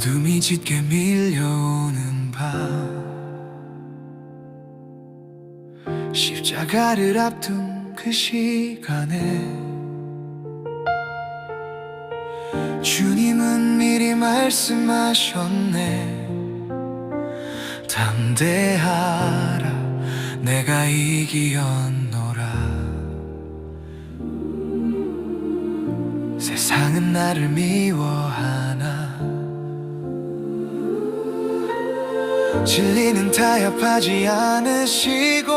어둠이 짙게 밀려오는 밤. 십자가를 앞둔 그 시간에 주님은 미리 말씀하셨네. 담대하라 내가 이기었노라. 세상은 나를 미워하 진리는 타협하지 않으시고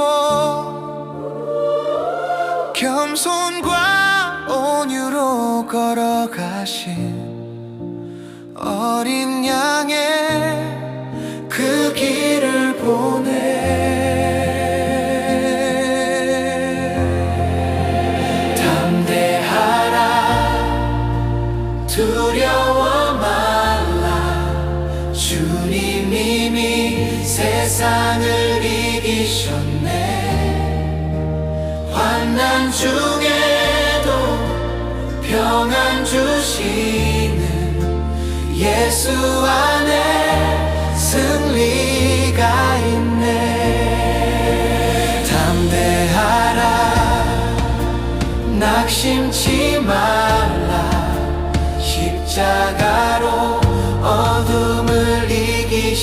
겸손과 온유로 걸어가신 어린 양 주님 이미 세상을 이기셨네. 환난 중에도 평안 주시는 예수 안에 승리가 있네. 담대하라 낙심치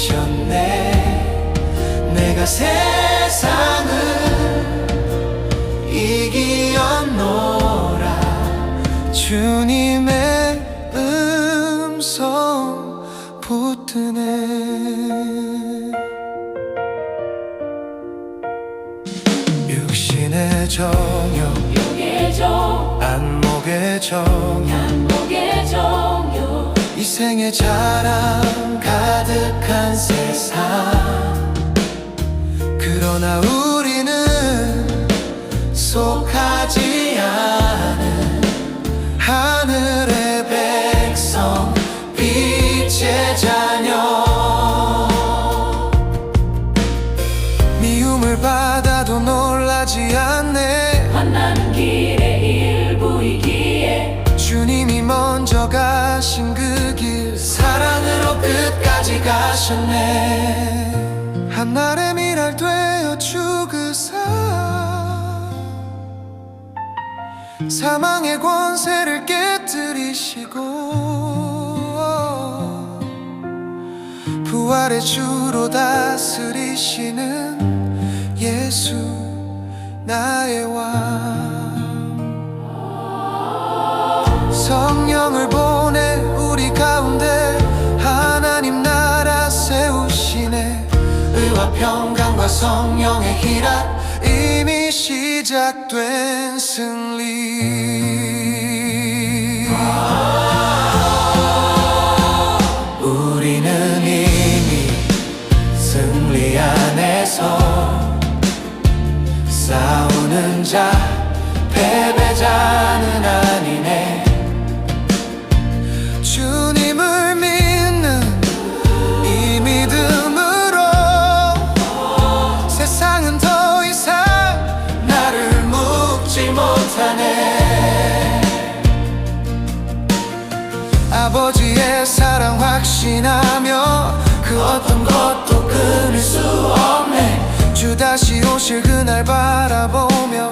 이기셨네. 내가 세상을 이기었노라. 주님의 음성 붙드네. 육신의 정욕 안목의 정욕 종교 이 생의 자랑 가득한 세상. 그러나 우리는 속하지 않은 하늘의 백성 빛의 자녀. 미움을 받아도 놀라지 않네. 만나는 길의 일부이기에 주님이 먼저 가신 그 가셨네. 한날의 미랄 되어 죽으사 사망의 권세를 깨뜨리시고 부활의 주로 다스리시는 예수 나의 왕. 성 평강과 성령의 희락 이미 시작된 승리. 우리는 이미 승리 안에서 싸우는 자 못하네 아버지의 사랑 확신하며 그 어떤 것도 끊을 수 없네. 주 다시 오실 그날 바라보며